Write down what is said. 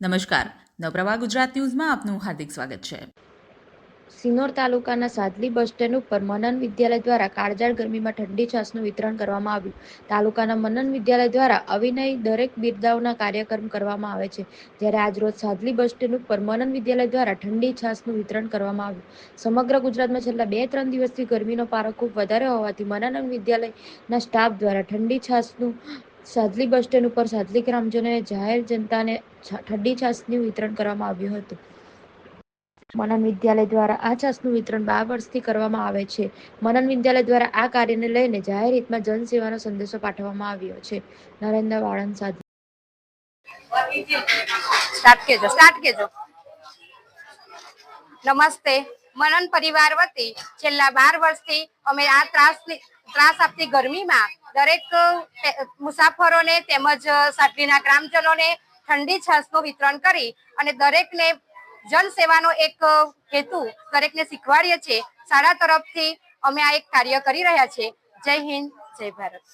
નમસ્કાર. નવપ્રભા ગુજરાત ન્યૂઝમાં આપનું હાર્દિક સ્વાગત છે. સિનોર તાલુકાના સાદલી બસ સ્ટેન્ડ ઉપર મનન વિદ્યાલય દ્વારા કાળજાળ ગરમીમાં ઠંડી છાશનું વિતરણ કરવામાં આવ્યું. તાલુકાના મનન વિદ્યાલય દ્વારા અવિનય દરેક બિરદાવના કાર્યક્રમ કરવામાં આવે છે. જ્યારે આજરોજ સાદલી બસ સ્ટેન્ડ ઉપર મનન વિદ્યાલય દ્વારા ઠંડી છાશનું વિતરણ કરવામાં આવ્યું. સમગ્ર ગુજરાતમાં છેલ્લા બે ત્રણ દિવસથી ગરમીનો પારો ખૂબ વધારે હોવાથી મનન વિદ્યાલયના સ્ટાફ દ્વારા ઠંડી છાશનું સાદલી બસ સ્ટેન્ડ ઉપર સાદલી ગ્રામજનોએ જાહેર જનતાને ઠંડી છાસનું વિતરણ કરવામાં આવ્યું હતું. મનન વિદ્યાલય દ્વારા આ છાસનું વિતરણ બાર વર્ષથી કરવામાં આવે છે. મનન વિદ્યાલય દ્વારા આ કાર્યને લઈને જાહેર હિતમાં જનસેવાનો સંદેશો પાઠવવામાં આવ્યો છે. નરેન્દ્ર વાળંદ સાધુ સ્ટાર્ટ કેજો સ્ટાર્ટ કેજો નમસ્તે. મનન પરિવાર વતી છેલ્લા બાર વર્ષથી અમે આ ત્રાસની ત્રાસ આપતી ગરમીમાં દરેક મુસાફરોને તેમજ સાટલીના ગ્રામજનોને ઠંડી છાસનું વિતરણ કરી અને દરેકને જનસેવાનો એક હેતુ દરેકને શીખવાડીએ છીએ. શાળા તરફથી અમે આ એક કાર્ય કરી રહ્યા છીએ. જય હિન્દ, જય ભારત.